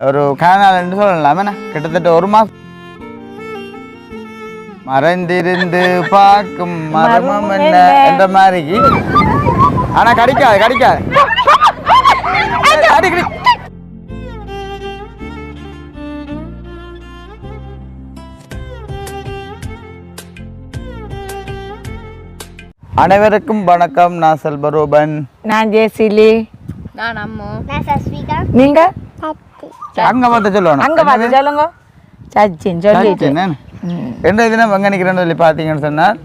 ஒரு காணால் என்று சொல்லலாம் கிட்டத்தட்ட ஒரு மாசம் மறைந்திருந்து பார்க்கும் மர்மம் என்ன என்ற மாதிரி ஆனா கடிக்காது கடிக்காது கடி, கடி. அனைவருக்கும் வணக்கம் நான் செல்வரூபன் நான் ஜெயசிலி நான் அம்மு நான் சஸ்விகா நீங்க அங்க பார்த்து சொல்லணும் அங்க பார்த்து சொல்லுங்க சச்சின் சொல்லிட்டு என்ன ரெண்டு தினம் எங்க நிக்கிறேன்னு சொல்லி பார்த்தீங்கன்னு சொன்னால்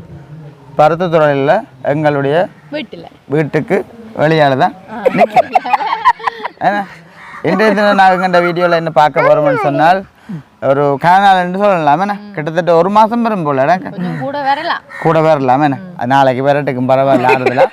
பருத்தத்துறையில் எங்களுடைய வீட்டில் வீட்டுக்கு வெளியால தான் இன்றைய தினம் நாங்கள் இந்த வீடியோவில் என்ன பார்க்க போகிறோம்னு சொன்னால் ஒரு காணால் என்று சொல்லலாம் என்ன கிட்டத்தட்ட ஒரு மாதம் வரும் போல கூட வரலாம் கூட வரலாம் என்ன நாளைக்கு வரட்டுக்கும் பரவாயில்ல ஆறுதல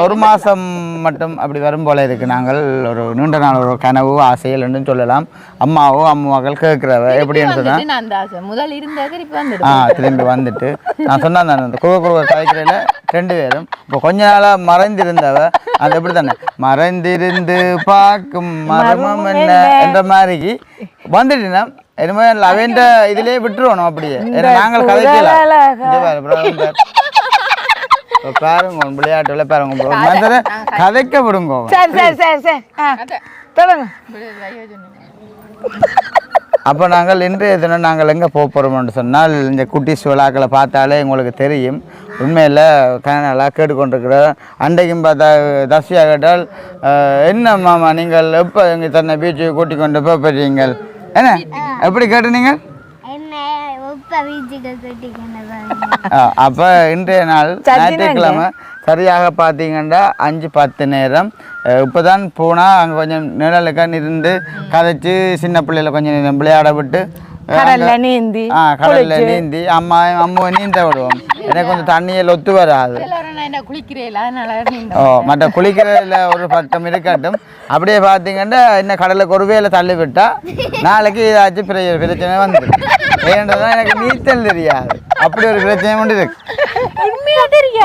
ஒரு மாதம் மட்டும் அப்படி வரும் போல இருக்கு நாங்கள் ஒரு நீண்ட நாள் ஒரு கனவு ஆசைகள் என்று சொல்லலாம் அம்மாவோ அம்மாக்கள் கேட்குறவ எப்படின்னு சொன்னால் முதல் இருந்த திருப்பி வந்துடும் ஆ திரும்பி வந்துட்டு நான் சொன்னேன் அந்த குழுவ குழுவ கதைக்கிறதுல ரெண்டு பேரும் இப்போ கொஞ்ச நாளாக மறைந்திருந்தவ அது எப்படி தானே மறைந்திருந்து பார்க்கும் மர்மம் என்ன என்ற மாதிரி வந்துட்டுனா என்னமோ அவன்ற இதிலே விட்டுருவோம் அப்படியே. ஏன்னா நாங்கள். இப்ப பாருங்க விளையாட்டுல பாருங்க. மந்திர கதைக்க விடுங்க சரி சரி சரி சரி. ஆ சொல்லுங்க. அப்போ நாங்கள் இன்றைய தினம் நாங்கள் எங்கே போக போகிறோம்னு சொன்னால் இந்த குட்டிஸ் விழாக்களை பார்த்தாலே உங்களுக்கு தெரியும். உண்மையில் கனடாலாம் கேட்டுக்கொண்டிருக்கிற அன்றைக்கும் பார்த்தா தஸ்வியா கேட்டால் "அஹ், என்ன மாமா நீங்கள் எப்போ எங்கள் தன்னை பீச்சுக்கு கூட்டிக் கொண்டு போக போறீங்கள்? என்ன? எப்படி கேட்டு நீங்கள்? என்ன உப்ப வீச்சுக்கு கட்டிக்கினது அப்போ இன்றைய நாள் ஞாயிற்றுக்கிழமை சரியாக பார்த்தீங்கன்னா அஞ்சு பத்து நேரம். இப்போ தான் போனால் அங்கே கொஞ்சம் நிழலுக்கான் இருந்து கதைச்சு சின்ன பிள்ளைகளை கொஞ்சம் விளையாட விட்டு கடல்ல நீந்தி ஆ கடல்ல நீந்தி அம்மா அம்மாவை நீந்த விடுவோம் எனக்கு கொஞ்சம் தண்ணியில் ஒத்து வராது ஓ மற்ற குளிக்கிறதுல ஒரு பக்கம் இருக்கட்டும் அப்படியே பார்த்தீங்கன்னா என்ன கடலுக்கு ஒரு வேலை தள்ளி விட்டா நாளைக்கு ஏதாச்சும் பிர- பிரச்சனை வந்துடும் ஏன்றதான் எனக்கு நீச்சல் தெரியாது அப்படி ஒரு பிரச்சனை கொண்டு இருக்கு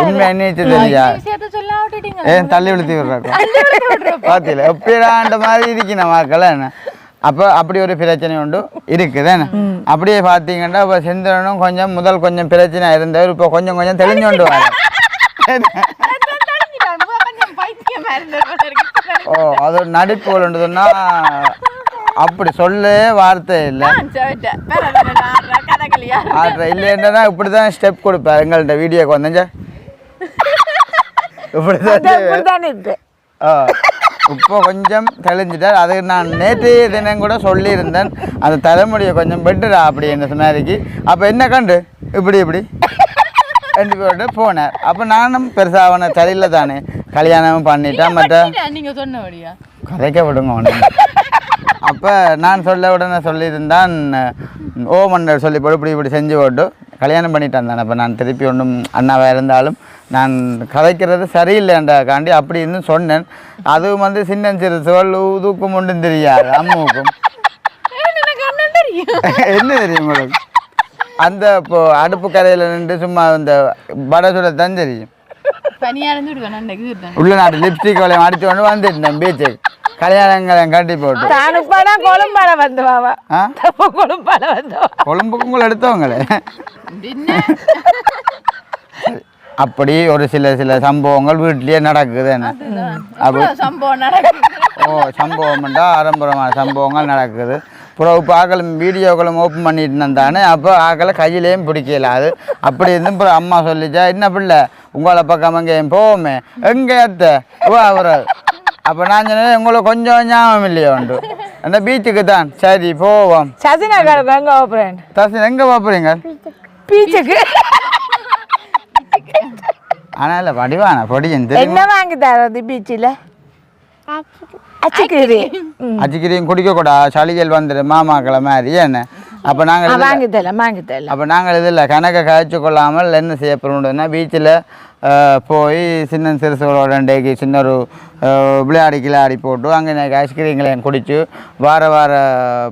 உண்மையா நீச்சல் தெரியாது ஏன் தள்ளி விழுத்தி விடுறாங்க பார்த்தீங்களா எப்படிடான்ற மாதிரி இருக்கணும் மக்கள் என்ன அப்போ அப்படி ஒரு பிரச்சனை உண்டு. இருக்குது. அப்படியே பார்த்தீங்கன்னா இப்போ செந்திரனும் கொஞ்சம் முதல் கொஞ்சம் பிரச்சனை இருந்தவர் இப்போ கொஞ்சம் கொஞ்சம் தெளிஞ்சு கொண்டு வர ஓ அது ஒரு நடிப்பு சொன்னா அப்படி சொல்லவே வார்த்தை இல்லை. ஆட்ற இல்லைன்னா இப்படி தான் ஸ்டெப் கொடுப்பார். எங்கள்கிட்ட வீடியோக்கு வந்தேங்க இப்படி தான் ஆ. இப்போ கொஞ்சம் தெளிஞ்சிட்டார் அது நான் நேற்றைய தினம் கூட சொல்லியிருந்தேன். அந்த தலைமுடியை கொஞ்சம் பெட்டுடா அப்படி என்ன சொன்னாருக்கு. அப்போ என்ன கண்டு? இப்படி இப்படி. ரெண்டு பேரோட போனார். அப்போ நானும் பெருசாக அவனை சரியில்லை தானே. கல்யாணமும் பண்ணிட்டேன் மற்ற நீங்க சொன்னபடியா கதைக்க விடுங்க ஒன்று அப்போ நான் சொல்ல உடனே சொல்லியிருந்தான் ஓ மன்னர் சொல்லி போட்டு இப்படி இப்படி செஞ்சு போட்டு. கல்யாணம் பண்ணிட்டான் தானே. அப்போ நான் திருப்பி ஒன்றும் அண்ணாவாக இருந்தாலும் நான் கதைக்கிறது சரியில்லைன்றக்காண்டி அப்படி இருந்து சொன்னேன். அதுவும் வந்து சின்ன சிறு சோல் தூக்கும் ஒன்றும் தெரியாது அம்முக்கும். என்ன தெரியும் உங்களுக்கு? அந்த இப்போ அடுப்பு கரையில் நின்று சும்மா இந்த வடை சுட தான் தெரியும். உள்ள நாட்டு லிப்ஸ்டிக் வளையம் அடிச்சு கொண்டு வந்துட்டேன் பீச்சுக்கு கல்யாணங்களை கட்டி போட்டு. தானுப்பாடா கொழும்பாட வந்தவாவா ஆ? கொழும்பாட வந்தவா கொழும்புக்கு உங்களை எடுத்தவங்களே. அப்படி ஒரு சில சில சம்பவங்கள் வீட்லயே நடக்குது என்ன? சம்பவம் நடக்குது? ஓ சம்பவம்ண்டா ஆரம்பரமான சம்பவங்கள் நடக்குது. அப்புறம் இப்போ ஆக்களும் வீடியோக்களும் ஓப்பன் பண்ணிட்டு இருந்தானே அப்போ ஆக்களை கையிலேயும் பிடிக்கல அது. அப்படி இருந்து அப்புறம் அம்மா சொல்லிச்சா என்ன பிள்ளை? உங்களை பக்கம் எங்கேயும் போவோமே. எங்கே அத்தை? ஓ அவர். அப்போ நான் சொன்னேன் உங்களை கொஞ்சம் ஞாபகம் இல்லையா உண்டு அந்த பீச்சுக்கு தான் சரி போவோம் சசினா கிடக்கும் எங்க ஓப்பரேன் தர்ஷன் எங்கே பார்ப்பீங்க பீச்சுக்கு ஆனால் இல்லை வடிவான பொடியன் தெரியும் என்ன வாங்கி தரது பீச்சில் அச்சுக்கீரி ம் அச்சிக்கிரியும் குடிக்கக்கூடா சளிகள் வந்துடும் மாமாக்களை மாதிரி என்ன அப்போ நாங்கள் வாங்கி தரல வாங்கி தரல அப்போ நாங்கள் இதில் கணக்கை கழிச்சு கொள்ளாமல் என்ன செய்ய போகிறோம்னா பீச்சில் போய் சின்ன சிறுசுகளோட ரெண்டேக்கு சின்ன ஒரு விளையாடி கிளையாடி போட்டு அங்கே எனக்கு ஐஸ்கிரீங்களையும் குடிச்சு வார வார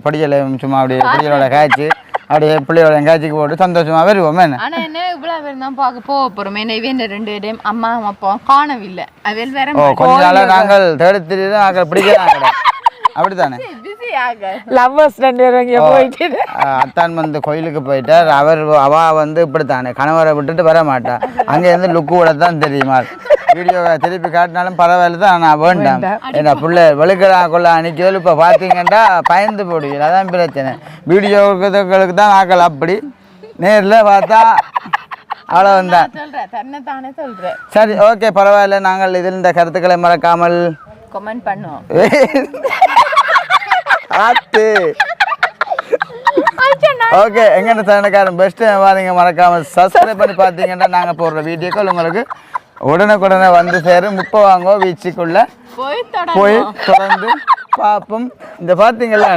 படிகளையும் சும்மா அப்படியே படிகளோட காய்ச்சி அப்படியே பிள்ளையோட காய்ச்சிக்கு போட்டு சந்தோஷமாக வருவோம். என்ன? ஆனா என்ன இவ்வளவு பேர் தான் பார்க்க போக போறோம். என்ன இவன் ரெண்டு டைம் அம்மா அப்பா காணவில்லை. அவள் வேற ஓ கொஞ்ச நாளாக நாங்கள் தேடி திடீர்னு நாங்கள் பிடிக்கலாம் கிடையாது அப்படித்தானே? லவ்வர்ஸ் ரெண்டு பேரும் இங்கே போயிட்டு. அத்தான் வந்து கோயிலுக்கு போயிட்டார். அவர் அவ வந்து இப்படித்தானே கணவரை விட்டுட்டு வர மாட்டா. அங்கே இருந்து லுக்கு விட தான் தெரியுமா? வீடியோ திருப்பி காட்டினாலும் பரவாயில்ல தான் நான் வேண்டாம். ஏன்னா பிள்ளை வெளுக்கடா கொள்ள அன்னைக்கு இப்போ பார்த்தீங்கன்னா பயந்து போடுவீங்க. அதான் பிரச்சனை. வீடியோவுக்கு தான் ஆக்கல அப்படி. நேரில் பார்த்தா அவ்வளோந்தான் சொல்றேன் தன்னை தானே சொல்றேன். சரி ஓகே பரவாயில்ல. நாங்கள் இதில் இந்த கருத்துக்களை மறக்காமல் கமெண்ட் பண்ணுவோம். ஆத்து. ஓகே எங்கன்னு சேனக்காரன் பெஸ்ட்டு பாருங்க மறக்காம சப்ஸ்கிரைப் பண்ணி பார்த்தீங்கன்னா நாங்கள் போடுற வீடியோக்கள் உங்களுக்கு உடனுக்குடனே வந்து சேரும். முப்பை வாங்கோ வீச்சுக்குள்ள போய் தொட போய் தொடர்ந்து பார்ப்போம். இந்த பார்த்தீங்களா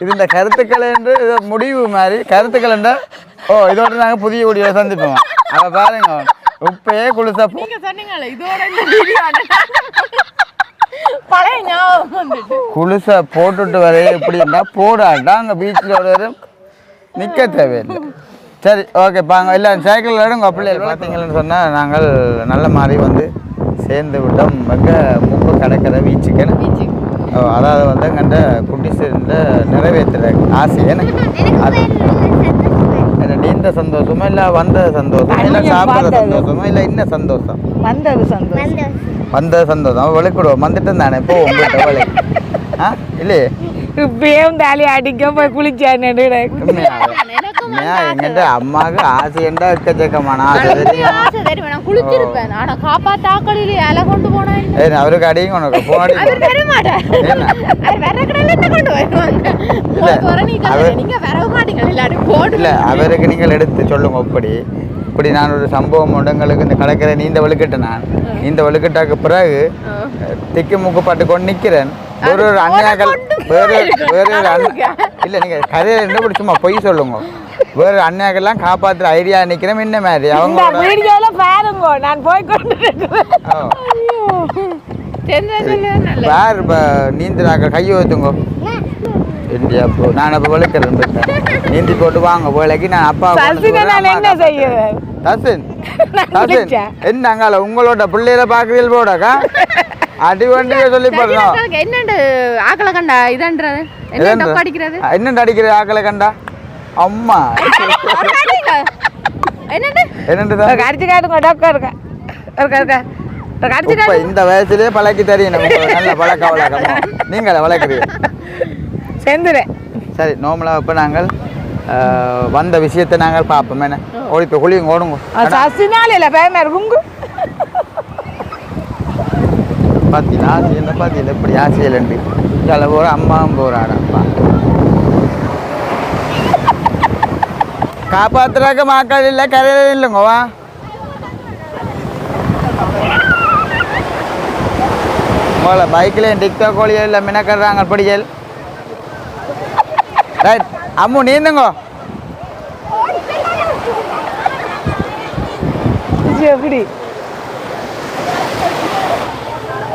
இது இந்த கருத்துக்கள் என்று இது முடிவு மாதிரி. கருத்துக்கள் என்ற ஓ இதோட நாங்கள் புதிய வீடியோ சந்திப்போம். அதை பாருங்க உப்பையே குளிசா போ பழைய ஞாபகம் குளிசை போட்டுட்டு வர எப்படின்னா போடாட்டா அங்கே பீச்சில் ஒரு நிற்க தேவையில்லை. சரி ஓகே பாங்க இல்லை சைக்கிள் எடுங்க பிள்ளைகள். பார்த்தீங்கன்னு சொன்னால் நாங்கள் நல்ல மாதிரி வந்து சேர்ந்து விட்டோம். எங்கே முப்பு கடற்கரை பீச்சுக்கு ஓ அதாவது வந்து எங்கள்கிட்ட குட்டி சேர்ந்து நிறைவேற்றுற ஆசை எனக்கு. அது. என்ன நீண்ட சந்தோஷமா இல்லை வந்த சந்தோஷமா இல்லை சாப்பிட்ற. சந்தோஷமா இல்லை இன்ன சந்தோஷம்? வந்தது சந்தோஷம். வந்த சந்தோஷம். விளக்கிடுவோம் வந்துட்டு தானே இப்போ உங்கள்கிட்ட விளை ஆ இல்லையே? இப்பயே ஆளி அடிக்க போய் குளிச்சான்னு உண்மையா? எங்கிட்ட அம்மாவுக்கு ஆசைண்டா எக்கச்சக்கமான குளிச்சிருப்பேன். ஆனா இலை கொண்டு போனா என்ன? அவருக்கு அடியும் உனக்கு போடி இல்லை அவருக்கு நீங்கள் எடுத்து சொல்லுங்க இப்படி இப்படி நான் ஒரு சம்பவம் உண்டு எங்களுக்கு இந்த கடற்கரை நீந்த வலுக்கிட்ட நான். நீந்த வலுக்கிட்டாக்கு பிறகு திக்கு முக்கு பட்டு கொண்டு நிற்கிறேன் ஒரு ஒரு அண்ணியாக்கள் வேறு வேறு ஒரு அண்ணா இல்லை நீங்கள் இருந்து இப்படி சும்மா பொய் சொல்லுங்க. வேறு அண்ணியாக்கள்லாம் காப்பாற்றுற ஐடியா நிற்கிறேன் என்ன மாதிரி அவங்க வீடியோல பாருங்க. நான் போய் கொண்டு இப்போ நீந்துறாக்க கையை ஊற்றுங்க இந்தியா போ நான் அப்போ வலுக்கிறேன் நீந்தி போட்டு வாங்க. வேலைக்கு நான் அப்பா என்ன செய்யுறேன் தசின் தசின் குளிச்சேன். என்ன அங்கால உங்களோட பிள்ளையில பார்க்குறீர்கள் போடாக்கா அடி வண்டியை சொல்லி போடுறோம். என்னண்டு ஆக்களை கண்டா? இதன்றது? என்ன டொக்கு அடிக்கிறது? என்ன அடிக்கிற ஆக்களை கண்டா? அம்மா. என்னண்டு? ஒரு கடிச்சு காட்டுங்க டொக்கா இருக்கா? இருக்கா இருக்கா? இந்த வயசுலயே பழக்கி தெரியும் நல்ல பழக்க வழக்கமா. நீங்கள வளர்க்குறீங்க. செந்துறேன் சரி நார்மலாக இப்போ நாங்கள் வந்த விஷயத்தை நாங்கள் பார்ப்போம். என்ன? ஓடி இப்போ குழியுங்க ஓடுங்க. சசினால இல்ல பயமா இருக்குங்க பார்த்தீங்களா ஆசையில் பார்த்தீங்களா இப்படி ஆசையிலண்டு சில போகிற அம்மாவும் போகிறாடப்பா காப்பாத்துறாக்க மாக்கள் இல்லை கரையில் இல்லைங்க வா. உங்களை பைக்கில் டிக்டாக் கோழியல் இல்லை மினக்கடுறாங்க படியல் ரைட் அம்மு நீந்துங்கோ எப்படி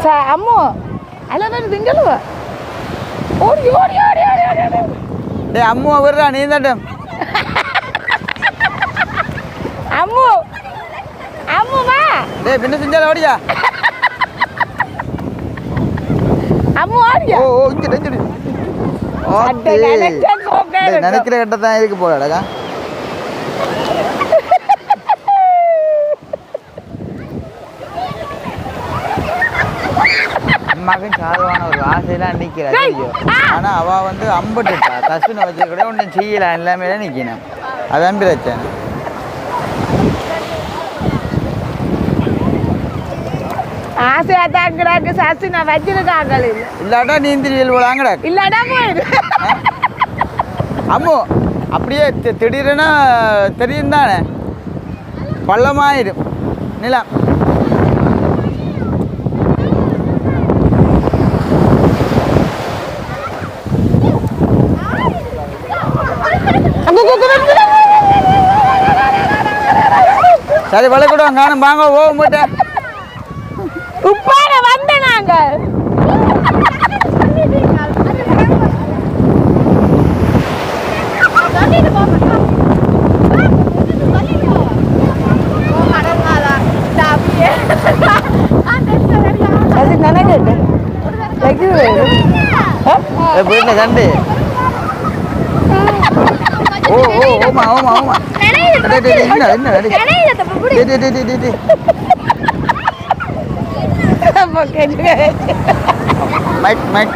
சா அம்மு அல்ல நான் திங்கலுவ ஓடி ஓடி ஓடி ஓடி ஓடி ஓடி டேய் அம்மு விடுறா நீந்தட்டும் அம்மு அம்மு வா டேய் பின்ன செஞ்சால ஓடியா அம்மு ஓடியா ஓ ஓ இங்கே நெஞ்சிடு இருக்கும். நினைக்கிற கிட்ட தான் இருக்கு போலடா அம்மாக்கும் சாதவான ஒரு ஆசையெல்லாம் நிற்கிறா தெரியும் ஆனால் அவள் வந்து அம்பட்டுட்டா. தசுனை வச்சு கூட ஒன்றும் செய்யலாம் எல்லாமே தான் நிற்கணும் அதான் பிரச்சனை. ஆசையா தாக்குறாக்கு சசி நான் வச்சிருக்காங்க இல்ல இல்லாட்டா நீந்திரியல் போலாங்கடா இல்லாடா போயிடு அம்மோ அப்படியே தி- தெரியும் தானே? பள்ளமாயிடும். நிலம் சரி வளர்க்கணும் காணும் வாங்க போக மாட்டேன் உப்பாட வந்த நாங்கள் அது நினைக்கிட்டு ஓ ஓ ஓமா ஓமா ஓமா என்ன என்ன மைக் மைக்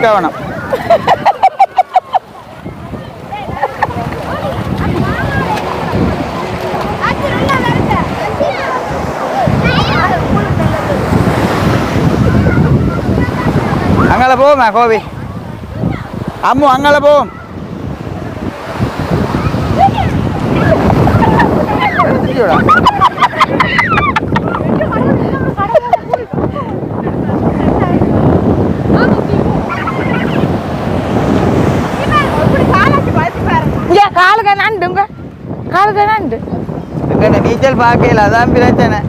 கோபி. அம்மு அங்கால போவோம். எடுத்துட்டியோடா? இங்க காலுக்கு நண்டுங்க காலுக்கு நண்டு நீச்சல் பார்க்கல அதான் பிரச்சனை.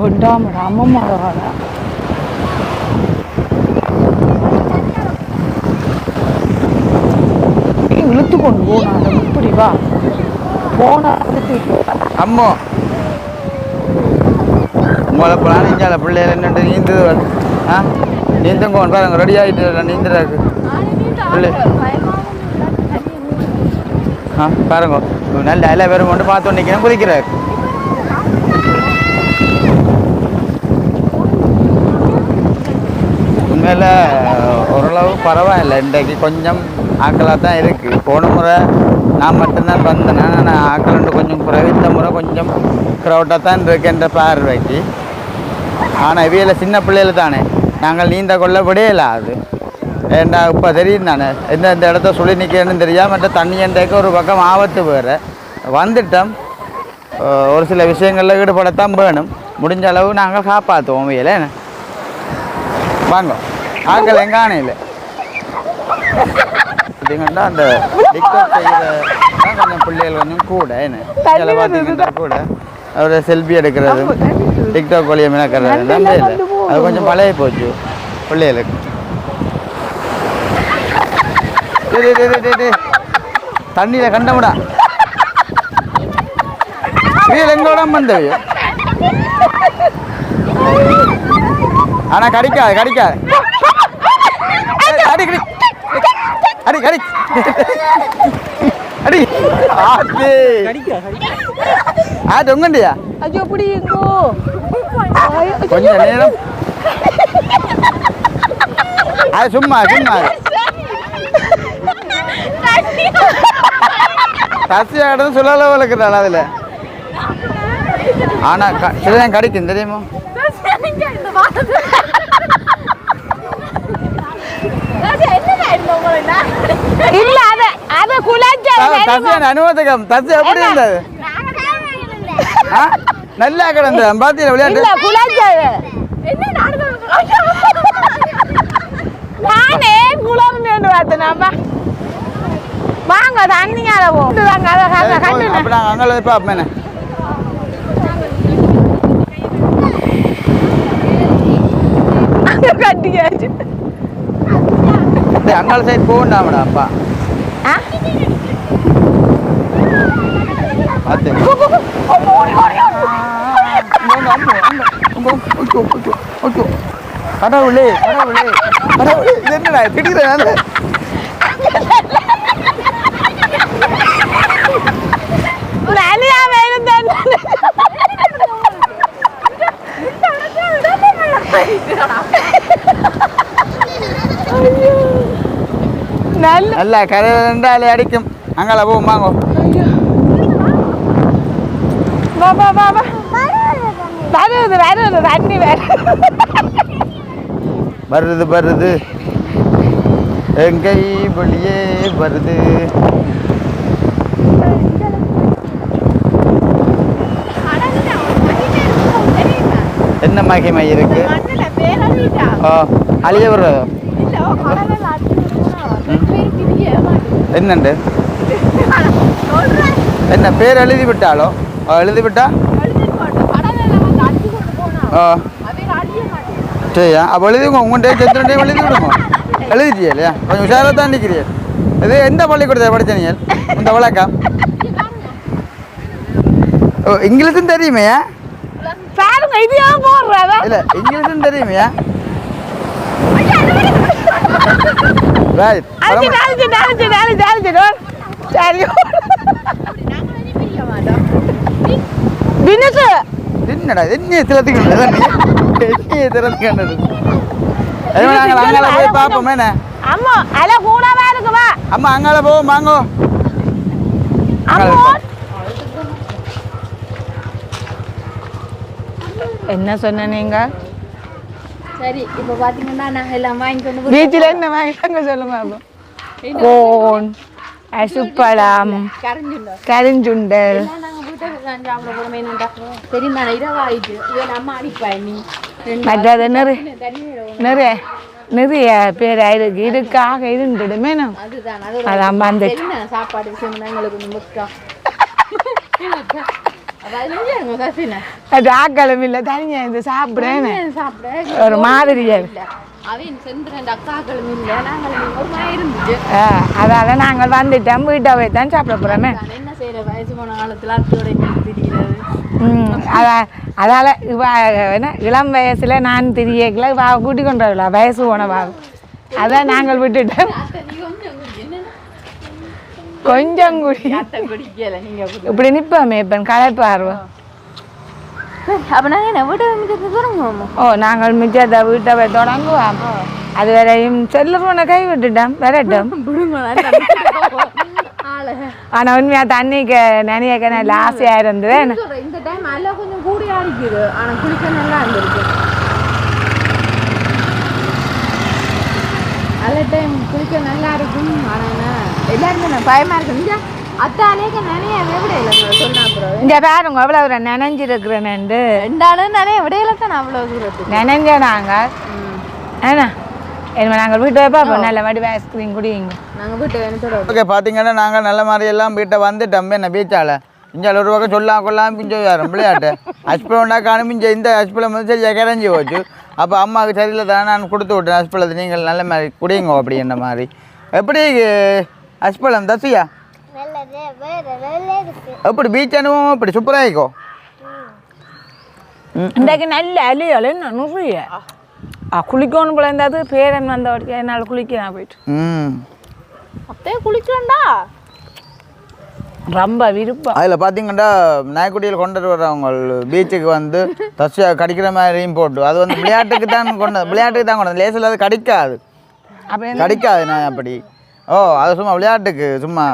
ஒண்டாமடா அம்மம்மாடா இழுத்து கொண்டு போனா இப்படி வா. போன அம்மா. உங்களை பிளானிஞ்சால பிள்ளைகள் என்னண்டு நீந்து ஆ? நீந்துங்க பாருங்க ரெடி ஆகிட்டு நீந்துறாரு பிள்ளை. ஆ பாருங்க. நல்ல எல்லா பேரும் கொண்டு பார்த்து நிற்கிறேன் குதிக்கிறாரு. மேலே ஓரளவு பரவாயில்ல. இன்றைக்கு கொஞ்சம் ஆக்களாக தான் இருக்குது போன முறை நான் மட்டும்தான் வந்தேன். ஆனால் ஆக்கள் கொஞ்சம் குறைவு. இந்த முறை கொஞ்சம் க்ரௌட்டாக தான் இருக்குன்ற பார்வைக்கு. ஆனால் இவையில் சின்ன பிள்ளைகள் தானே. நாங்கள் நீந்த கொள்ள விடையில அது. ஏண்டா இப்போ தெரியும் தானே. எந்தெந்த இடத்த சொல்லி நிற்கிறேன்னு தெரியாமல் மற்ற தண்ணி என்றைக்கு ஒரு பக்கம் ஆபத்து வேறு. வந்துட்டோம். ஒரு சில விஷயங்களில் ஈடுபடத்தான் வேணும். முடிஞ்ச அளவு நாங்கள் காப்பாற்றுவோம் இவையில் வாங்க. ஆக்கள் எங்கானையில் பார்த்தீங்கன்னா அந்த டிக்டாக் செய்கிற கொஞ்சம் பிள்ளைகள் கொஞ்சம் கூட என்ன? பார்த்தீங்கன்னா கூட அவரை செல்ஃபி எடுக்கிறது டிக்டாக் வழியை மினக்கிறது எல்லாமே இல்லை. அது கொஞ்சம் பழைய போச்சு பிள்ளைகளுக்கு. தண்ணியில கண்டமுடா. வீல் எங்கோட வந்தது? ஆனா கடிக்காது கடிக்காது ஏய், அடி கடி அடி கடி. அடி. ஆத்தி. ஆ தொங்கண்டியா ஐயோ பிடிங்கோ கொஞ்ச நேரம். அது சும்மா சும்மா. கசி ஆடுறது சொல்லல வளர்க்குறாள் அதில்? ஆனால் க சில நேரம் கடிக்கும் தெரியுமா இல்ல அத அத குலாச்ச தசியான தசி எப்படி இருந்தது நல்லா கிடந்தது. பார்த்தீங்களா விளையாட்டு இல்ல குலாச்ச நானே குளம் பார்த்தேனாப்பா வாங்க தண்ணியால போங்க அதை சரி, போய், கண்டு அப்ப நாங்கள் அங்கே போய் பார்ப்போம் என்ன? கட்டியாச்சு. டேய், அங்கால சைடு போகண்டாமடா அப்பா ஆ? பார்த்து கடவுளே கடவுளே கடவுளே இது என்னடா திடீர்னு நலியாம இருந்தேன் நல்ல நல்லா கரை ரெண்டாலே அடிக்கும் அங்கால போகும் வாங்கோ வா வா வா வா வருது வருது தண்ணி வருது வருது எங்கை வெளியே வருது என்ன மகிமை இருக்கு அழிய விடுறது என்னண்டு? என்ன பேர் எழுதி விட்டாலோ எழுதி விட்டா? ஓ சரியா? அப்போ எழுதிங்க உங்கள்கிட்ட செத்துட்டே எழுதி விடுங்க. எழுதிட்டியா இல்லையா? கொஞ்சம் உஷாராக தான் நிற்கிறீங்க இது எந்த பள்ளிக்கூடத்தை படிச்ச நீங்கள்? இந்த வழக்கம்? ஓ இங்கிலீஷும் தெரியுமே பாருங்க இது ஏன் போடுறவ இல்ல இங்கிலீஷும் தெரியுமையா? ரைட் அழிச்சு அழிச்சு அழிச்சு அழிச்சு அழிச்சு சரி தினசு. என்னடா என்ன திறத்துக்கு என்ன திறத்துக்கு நாங்கள் அங்கால போய் பார்ப்போம் என்ன? அம்மா அல கூடவா இருக்கு வா. அம்மா அங்கால போவோம் வாங்கோ. அம்மா. என்ன சொன்ன நீங்க? சரி இப்போ பாத்தீங்கன்னா நான் எல்லாம் வாங்கி கொண்டு பீச்சில் என்ன வாங்கிட்டாங்க சொல்லுங்க அப்போ கோன் அசுப்பழம் கரிஞ்சுண்டல். மற்றது நிறைய நிறைய நிறைய பேர் இருக்கு இதுக்காக இருந்துடுமே அதான் என்ன சாப்பாடு விஷயம் எங்களுக்கு முக்கியம். அது ஆக்களும் இல்லை தனியாக இது சாப்பிட்றேன். சாப்பிட ஒரு மாதிரியா அதால நாங்கள் வந்துட்டோம் வீட்டை போய் தான் சாப்பிட போகிறோமே நான் என்ன செய்யற வயசு போன காலத்துல அத்தோட தெரிகிறது ம் அதான் அதால் இவ என்ன இளம் வயசில் நான் தெரியக்கல வா கூட்டி கொண்டு வரல வயசு போனவா அதான் நாங்கள் விட்டுட்டோம். கொஞ்சம் குடி. இப்படி நிற்போமே இப்போ தொடங்குவோம்? ஓ நாங்கள் மிச்சத்தை வீட்டை போய் தொடங்குவோம். அது வரையும் செல்லுறவனை கை விட்டுட்டோம் வரட்டும். ஆளு. ஆனால் உண்மையாக தண்ணிக்கு நினைக்க நல்ல ஆசையாக இருந்தது. இந்த டைம் எல்லாம் கொஞ்சம் கூடியா இருக்குது ஆனா குளிக்க நல்லா இருந்திருக்கு. நல்ல டைம் குளிக்க நல்லா இருக்கும். ஆனா எல்லாருமே நான் பயமா இருக்கு. இங்க அத்தாலேக்கு நிறைய விடையில சொன்னா அப்புறம். இங்கே பாருங்க எவ்வளோ ஒரு நினைஞ்சிருக்கிறேன்னு ரெண்டாலும் நிறைய விடையில தான் அவ்வளவு தூரத்துக்கு? நினைஞ்ச நாங்கள் ஏன்னா என்ன நாங்கள் வீட்டை பார்ப்போம். நல்ல வடி ஐஸ்கிரீம் குடிங்க. நாங்க வீட்டு வேணுத்தோட ஓகே பார்த்தீங்கன்னா நாங்கள் நல்ல மாதிரி எல்லாம் வீட்டை வந்துட்டோம். என்ன பீச்சால? இங்கே ஒரு பக்கம் சொல்லலாம் கொள்ளாம பிஞ்சு வரோம் விளையாட்டு. அஸ்பலம்னா காணும் இங்கே இந்த அஸ்பலம் வந்து சரி கிடஞ்சி போச்சு. அப்போ அம்மாவுக்கு சரியில்லை தானே நான் கொடுத்து விட்டேன். அஸ்பலத்தை நீங்கள் நல்ல மாதிரி குடிங்க அப்படி என்ன மாதிரி. எப்படி அஸ்பலம் தசியா நல்லது வேற நல்லா இருக்கு. எப்படி பீச் அனுபவம்? எப்படி சூப்பராக இருக்கும் இன்றைக்கு நல்ல அலியல் என்ன நிறைய ஆ. குளிக்கணும் போல இருந்தது பேரன் வந்த வரைக்கும் என்னால் குளிக்க நான் போயிட்டு. ம். அப்படியே குளிக்கலாம்டா. ரொம்ப விருப்பம். அதில் பார்த்தீங்கன்னா நாய்க்குட்டியில் கொண்டுட்டு வர்றவங்க பீச்சுக்கு வந்து தசியா கடிக்கிற மாதிரியும் போட்டு அது வந்து விளையாட்டுக்கு தான் கொண்டு விளையாட்டுக்கு தான் கொண்டு லேசில் அது கடிக்காது. அப்போ கடிக்காது நான் அப்படி. ஓ அது சும்மா விளையாட்டுக்கு சும்மா.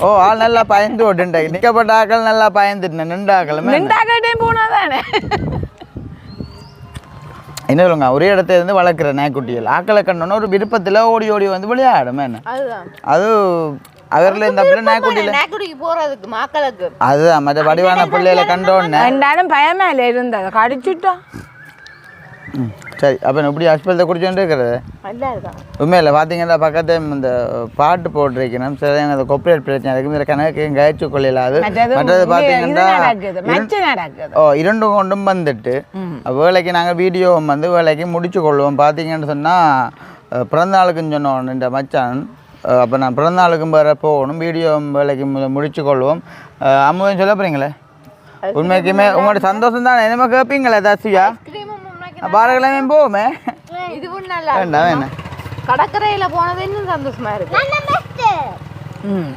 ஓ ஆள் நல்லா பயந்து ஓட்டுண்டே நிற்கப்பட்ட ஆக்கள் நல்லா பயந்துட்டேன் நின்ற ஆக்களுமே நின்றாக்கிட்டே போனா தானே என்ன சொல்லுங்க? ஒரே இடத்துல இருந்து வளர்க்குற நாய்க்குட்டிகள். ஆக்களை கண்டோன்னு ஒரு விருப்பத்தில் ஓடி ஓடி வந்து விளையாடும். என்ன? அதுதான். அது அவரில் இந்த பிள்ளை நாய்க்குட்டியில் நாக்குடிக்கு போறதுக்கு மக்களுக்கு. அதுதான். மற்ற வடிவான பிள்ளைகளை கண்டோன்னே ரெண்டாலும் பயமேல இருந்தது கடிச்சுட்டோம் ம், சரி அப்போ எப்படி ஹாஸ்பிட்டலை குடிச்சோண்டு இருக்கிறது? உண்மையில் பார்த்தீங்கன்னா பக்கத்து இந்த பாட்டு போட்டிருக்கணும். சில அந்த கொப்பரேட் பிரச்சனை இருக்குது இந்த கணக்கு கயிற்று கொள்ளையிலாது. மற்றது பார்த்தீங்கன்னா ஓ இரண்டும் கொண்டும் வந்துட்டு. வேலைக்கு நாங்கள் வீடியோ வந்து வேலைக்கு முடிச்சு கொள்வோம். பார்த்தீங்கன்னு சொன்னால் பிறந்த நாளுக்குன்னு சொன்னோம். இந்த மச்சான். அப்போ நான் பிறந்த நாளுக்கும் வேறு போகணும். வீடியோ வேலைக்கு முடிச்சு கொள்வோம். அம்மாவும் சொல்ல போகிறீங்களே உண்மைக்குமே உங்களோட சந்தோஷம் தான் என்னமோ கேட்பீங்களே தாசியா பாரகிழமை போவோமே. இதுவும் நல்லா வேண்டாம் வேணாம் கடற்கரையில போனது இன்னும் சந்தோஷமா இருக்கு. ம்.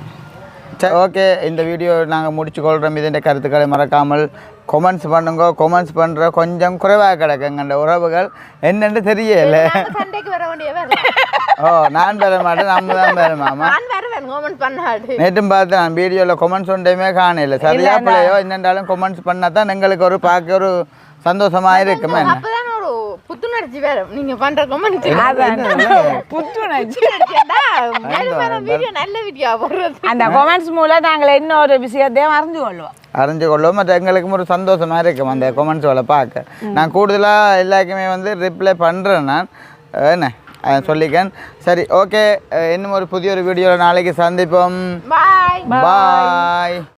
சரி ஓகே. இந்த வீடியோ நாங்கள் முடிச்சு கொள்கிறோம் இதன் கருத்துக்களை மறக்காமல் கொமெண்ட்ஸ் பண்ணுங்க. கொமெண்ட்ஸ் பண்ணுற கொஞ்சம் குறைவாக கிடக்குங்க. உறவுகள் என்னன்னு தெரியல. ஓ நான் பெற மாட்டேன். நம்ம தான் பெற மாமா. நேற்றும் பார்த்து நான் வீடியோவில் கொமெண்ட்ஸ் ஒன்றையுமே காணல. சரியா பிள்ளையோ என்னென்றாலும் கொமெண்ட்ஸ் பண்ணால் தான் எங்களுக்கு ஒரு பார்க்க ஒரு சந்தோஷமாக இருக்குமே. என்ன? புத்துணர்ச்சி வரும் நீங்க பண்ற கமெண்ட் புத்துணர்ச்சி. வீடியோ நல்ல வீடியோ போடுறது. அந்த கொமெண்ட்ஸ் மூலம் நாங்கள் இன்னொரு விஷயத்தையும் அறிஞ்சு கொள்வோம். அறிஞ்சு கொள்வோம் மற்ற எங்களுக்கும் ஒரு சந்தோஷமா இருக்கும் அந்த கொமெண்ட்ஸ்களை பார்க்க. நான் கூடுதலாக எல்லாருக்குமே வந்து ரிப்ளை பண்ணுறேன் நான். என்ன? சொல்லிக்கேன். சரி ஓகே இன்னும் ஒரு புதிய ஒரு வீடியோவில் நாளைக்கு சந்திப்போம். பாய் பாய்